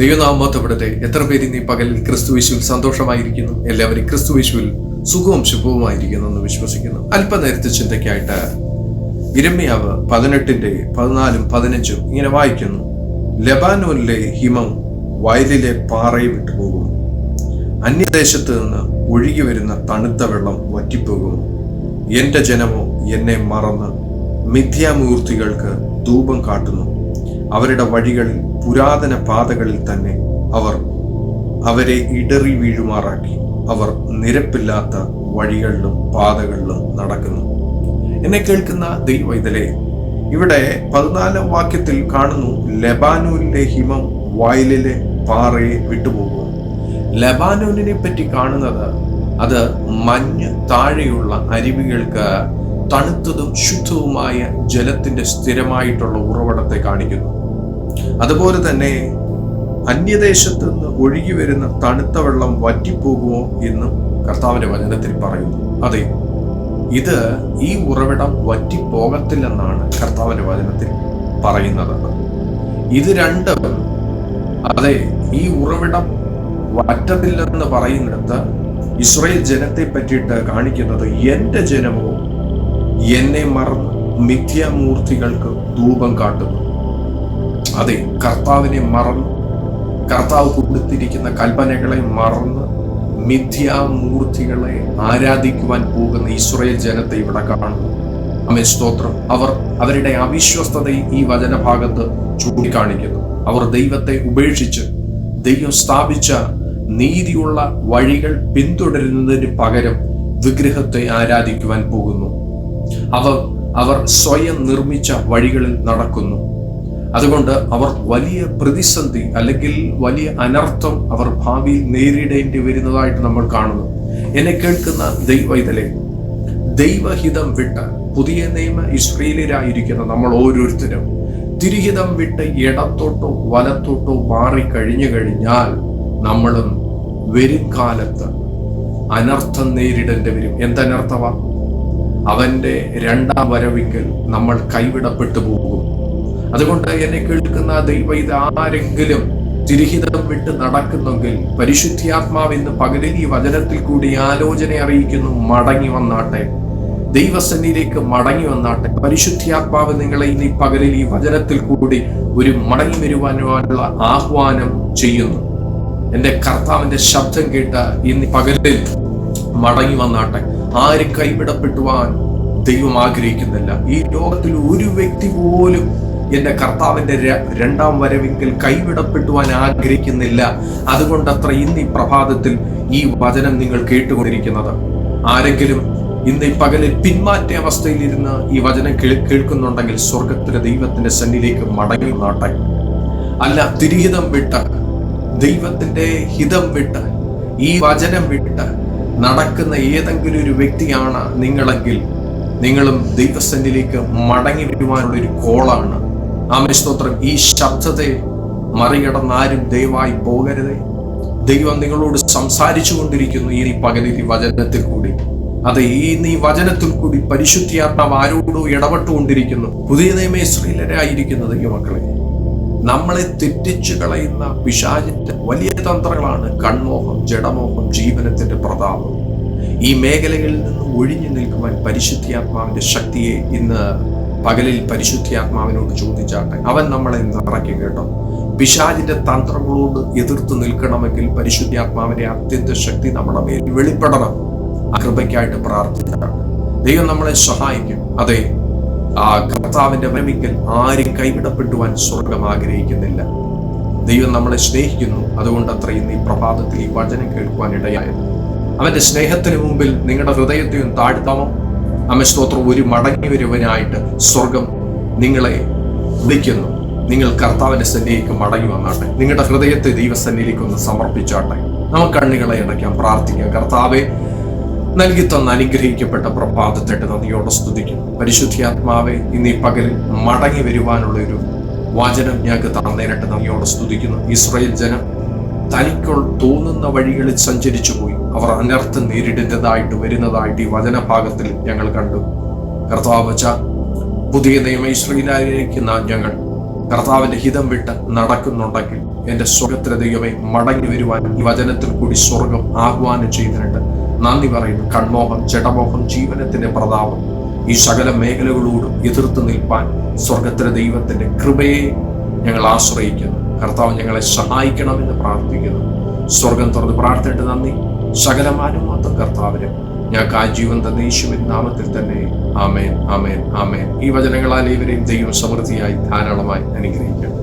ദൈവനാമത്തപ്പെടുത്തെ എത്ര പേര് നീ പകലിൽ ക്രിസ്തുവിശുവിൽ സന്തോഷമായിരിക്കുന്നു? എല്ലാവരും ക്രിസ്തുവിശുവിൽ സുഖവും ശുഭവുമായിരിക്കുന്നു എന്ന് വിശ്വസിക്കുന്നു. അല്പനേരത്തെ ചിന്തയ്ക്കായിട്ട് ഇരമ്യാവ് പതിനെട്ടിന്റെ പതിനാലും പതിനഞ്ചും ഇങ്ങനെ വായിക്കുന്നു. ലബാനോനിലെ ഹിമം വയലിലെ പാറയെ വിട്ടുപോകും അന്യദേശത്ത് നിന്ന് ഒഴുകി വരുന്ന തണുത്ത വെള്ളം വറ്റിപ്പോകും എന്റെ ജനമോ എന്നെ മറന്ന് മിഥ്യാമൂർത്തികൾക്ക് ധൂപം കാട്ടുന്നു. അവരുടെ വഴികളിൽ പുരാതന പാതകളിൽ തന്നെ അവർ അവരെ ഇടറി വീഴുമാറാക്കി. അവർ നിരപ്പില്ലാത്ത വഴികളിലും പാതകളിലും നടക്കുന്നു. എന്നെ കേൾക്കുന്ന ദൈവൈതലെ ഇവിടെ പതിനാലാം വാക്യത്തിൽ കാണുന്നു ലബാനൂരിലെ ഹിമം വയലിലെ പാറയെ വിട്ടുപോകും ലബാനൂരിനെ പറ്റി കാണുന്നത് അത് മഞ്ഞ് താഴെയുള്ള അരുവികൾക്ക് തണുത്തതും ശുദ്ധവുമായ ജലത്തിന്റെ സ്ഥിരമായിട്ടുള്ള ഉറവിടത്തെ കാണിക്കുന്നു. അതുപോലെ തന്നെ അന്യദേശത്ത് നിന്ന് ഒഴുകി വരുന്ന തണുത്ത വെള്ളം വറ്റിപ്പോകുമോ എന്നും കർത്താവിന്റെ വചനത്തിൽ പറയുന്നു. അതെ ഇത് ഈ ഉറവിടം വറ്റിപ്പോകത്തില്ലെന്നാണ് കർത്താവിന്റെ വചനത്തിൽ പറയുന്നത്. ഇത് രണ്ടും അതെ ഈ ഉറവിടം വറ്റത്തില്ലെന്ന് പറയുന്നിടത്ത് ഇസ്രയേൽ ജനത്തെ പറ്റിയിട്ട് കാണിക്കുന്നത് എന്റെ ജനമോ എന്നെ മറന്ന് മിഥ്യാമൂർത്തികൾക്ക് ധൂപം കാട്ടുന്നു. അതെ കർത്താവിനെ മറന്ന്. കർത്താവ് കൊടുത്തിരിക്കുന്ന കൽപ്പനകളെ മറന്ന് മിഥ്യാമൂർത്തികളെ ആരാധിക്കുവാൻ പോകുന്ന ഇസ്രയേൽ ജനത്തെ ഇവിടെ കാണുന്നു. അമേ സ്തോത്രം. അവർ അവരുടെ അവിശ്വസ്തതയെ ഈ വചനഭാഗത്ത് ചൂണ്ടിക്കാണിക്കുന്നു. അവർ ദൈവത്തെ ഉപേക്ഷിച്ച് ദൈവം സ്ഥാപിച്ച നീതിയുള്ള വഴികൾ പിന്തുടരുന്നതിന് പകരം വിഗ്രഹത്തെ ആരാധിക്കുവാൻ പോകുന്നു. അവർ അവർ സ്വയം നിർമ്മിച്ച വഴികളിൽ നടക്കുന്നു. അതുകൊണ്ട് അവർ വലിയ പ്രതിസന്ധി അല്ലെങ്കിൽ വലിയ അനർത്ഥം അവർ ഭാവിയിൽ നേരിടേണ്ടി വരുന്നതായിട്ട് നമ്മൾ കാണുന്നു. എന്നെ കേൾക്കുന്ന ദൈവ ദൈവൈതലെ ദൈവഹിതം വിട്ട് പുതിയ നിയമ ഇസ്രയേലിലായിരിക്കുന്ന നമ്മൾ ഓരോരുത്തരും തിരിഹിതം വിട്ട് ഇടത്തോട്ടോ വലത്തോട്ടോ മാറി കഴിഞ്ഞു കഴിഞ്ഞാൽ നമ്മളും വരും കാലത്ത് അനർത്ഥം നേരിടേണ്ടി വരും. എന്തനർത്ഥവാ? അവന്റെ രണ്ടാം വരവിങ്കൽ നമ്മൾ കൈവിടപ്പെട്ടു പോകും. അതുകൊണ്ട് എന്നെ കേൾക്കുന്ന ദൈവ ഇത് ആരെങ്കിലും തിരിഹിതം വിട്ട് നടക്കുന്നെങ്കിൽ പരിശുദ്ധിയാത്മാവ് ഇന്ന് പകലിൽ ഈ വചനത്തിൽ കൂടി ആലോചന അറിയിക്കുന്നു മടങ്ങി വന്നാട്ടെ. ദൈവസന്നിധിയിലേക്ക് മടങ്ങി വന്നാട്ടെ. പരിശുദ്ധിയാത്മാവ് നിങ്ങളെ ഇന്ന് പകലിൽ ഈ വചനത്തിൽ കൂടി ഒരു മടങ്ങി വരുവാനുള്ള ആഹ്വാനം ചെയ്യുന്നു. എന്റെ കർത്താവിന്റെ ശബ്ദം കേട്ട ഇന്ന് പകലിൽ മടങ്ങി വന്നാട്ടെ. ആര് കൈവിടപ്പെട്ടുവാൻ ദൈവം ആഗ്രഹിക്കുന്നില്ല. ഈ ലോകത്തിൽ ഒരു വ്യക്തി പോലും എന്റെ കർത്താവിന്റെ രണ്ടാം വരവിങ്കിൽ കൈവിടപ്പെട്ടുവാൻ ആഗ്രഹിക്കുന്നില്ല. അതുകൊണ്ടത്ര ഇന്ന് ഈ പ്രഭാതത്തിൽ ഈ വചനം നിങ്ങൾ കേട്ടുകൊണ്ടിരിക്കുന്നത്. ആരെങ്കിലും ഇന്ന് ഈ പകലിൽ പിന്മാറ്റ അവസ്ഥയിൽ ഇരുന്ന് ഈ വചനം കേൾക്കുന്നുണ്ടെങ്കിൽ സ്വർഗത്തിലെ ദൈവത്തിന്റെ സന്നിധിയിലേക്ക് മടങ്ങി നാട്ടെ അല്ല തിരിഹിതം വിട്ട് ദൈവത്തിന്റെ ഹിതം വിട്ട് ഈ വചനം വിട്ട് നടക്കുന്ന ഏതെങ്കിലും ഒരു വ്യക്തിയാണ് നിങ്ങളെങ്കിൽ നിങ്ങളും ദൈവസന്നിധിയിലേക്ക് മടങ്ങി വരുവാനുള്ള ഒരു കോളാണ് ആമസ്തോത്രം ഈ ശബ്ദത്തെ മറികടന്ന് ആരും ദയവായി പോകരുതേ. ദൈവം നിങ്ങളോട് സംസാരിച്ചു കൊണ്ടിരിക്കുന്നു ഈ ഈ വചനത്തിൽ കൂടി. അതെ ഈ നീ വചനത്തിൽ കൂടി പരിശുദ്ധിയാത്മാവ് ആരോടോ ഇടപെട്ടുകൊണ്ടിരിക്കുന്നു. പുതിയ നിയമേ ശ്രീലരായിരിക്കുന്ന ദൈവമക്കളെ നമ്മളെ തെറ്റിച്ചു കളയുന്ന പിശാചിന്റെ വലിയ തന്ത്രങ്ങളാണ് കൺമോഹം ജഡമോഹം ജീവനത്തിന്റെ പ്രതാപം. ഈ മേഖലകളിൽ നിന്ന് ഒഴിഞ്ഞു നിൽക്കുവാൻ പരിശുദ്ധിയാത്മാവിന്റെ ശക്തിയെ ഇന്ന് പകലിൽ പരിശുദ്ധിയാത്മാവിനോട് ചോദിച്ചാട്ടെ. അവൻ നമ്മളെ നിറയ്ക്കും കേട്ടോ. പിശാജിന്റെ തന്ത്രങ്ങളോട് എതിർത്ത് നിൽക്കണമെങ്കിൽ പരിശുദ്ധാത്മാവിന്റെ അത്യന്ത ശക്തി നമ്മുടെ മേൽ വെളിപ്പെടണം. കൃപയ്ക്കായിട്ട് പ്രാർത്ഥിക്കണം ദൈവം നമ്മളെ സഹായിക്കും. അതെ ആ കർത്താവിന്റെ വരമിക്കൽ ആരും കൈവിടപ്പെടുവാൻ സ്വർഗം ആഗ്രഹിക്കുന്നില്ല. ദൈവം നമ്മളെ സ്നേഹിക്കുന്നു. അതുകൊണ്ട് അത്രയും ഈ പ്രഭാതത്തിൽ ഈ വചനം കേൾക്കുവാൻ ഇടയായത്. അവന്റെ സ്നേഹത്തിന് മുമ്പിൽ നിങ്ങളുടെ ഹൃദയത്തെയും താഴ്ത്താമോ? അമ്മ സ്തോത്രം ഒരു മടങ്ങി വരുവനായിട്ട് സ്വർഗം നിങ്ങളെ വിളിക്കുന്നു നിങ്ങൾ കർത്താവിന്റെ സന്നിധിക്ക് മടങ്ങി വന്നാട്ടെ. നിങ്ങളുടെ ഹൃദയത്തെ ദൈവസന്നിധിയിലേക്ക് ഒന്ന് സമർപ്പിച്ചാട്ടെ. നമുക്ക് കണ്ണുകളെ അടയ്ക്കാം പ്രാർത്ഥിക്കാം. കർത്താവെ നൽകി തന്ന അനുഗ്രഹിക്കപ്പെട്ട പ്രഭാതത്തെട്ട് നദിയോടെ സ്തുതിക്കും. പരിശുദ്ധിയാത്മാവെ ഇന്ന് ഈ പകലിൽ മടങ്ങി വരുവാനുള്ള ഒരു വാചനം ഞങ്ങൾക്ക് തന്നേരട്ട് നദിയോടെ സ്തുതിക്കുന്നു. ഇസ്രയേൽ ജനം തനിക്കുൾ തോന്നുന്ന വഴികളിൽ സഞ്ചരിച്ചു പോയി അവർ അനർത്ഥം നേരിടേണ്ടതായിട്ട് വരുന്നതായിട്ട് ഈ വചനഭാഗത്തിൽ ഞങ്ങൾ കണ്ടു. കർത്താവ് വച്ച പുതിയ നിയമ ഞങ്ങൾ കർത്താവിന്റെ ഹിതം വിട്ട് നടക്കുന്നുണ്ടെങ്കിൽ എന്റെ സ്വർഗത്തിലെ ദൈവമേ മടങ്ങി വരുവാൻ ഈ വചനത്തിൽ കൂടി സ്വർഗം ആഹ്വാനം ചെയ്തിട്ടുണ്ട്. നന്ദി പറയുന്നു. കൺമോഹം ജഡമോഹം ജീവനത്തിന്റെ പ്രതാപം ഈ സകല മേഖലകളോടും എതിർത്ത് നിൽപ്പാൻ സ്വർഗത്തിലെ ദൈവത്തിന്റെ കൃപയെ ഞങ്ങൾ ആശ്രയിക്കുന്നു. കർത്താവ് ഞങ്ങളെ സഹായിക്കണമെന്ന് പ്രാർത്ഥിക്കുന്നു. സ്വർഗം തുറന്ന് പ്രാർത്ഥിച്ചിട്ട് നന്ദി. സകലമാനും മാത്രം കർത്താവിനും ഞങ്ങൾക്ക് ആ ജീവൻ തന്ന യേശുവിൻ നാമത്തിൽ തന്നെ ആമേൻ ആമേൻ ആമേൻ. ഈ വചനങ്ങളാൽ ഇവരെയും ദൈവം സമൃദ്ധിയായി ധാരാളമായി അനുഗ്രഹിക്കട്ടെ.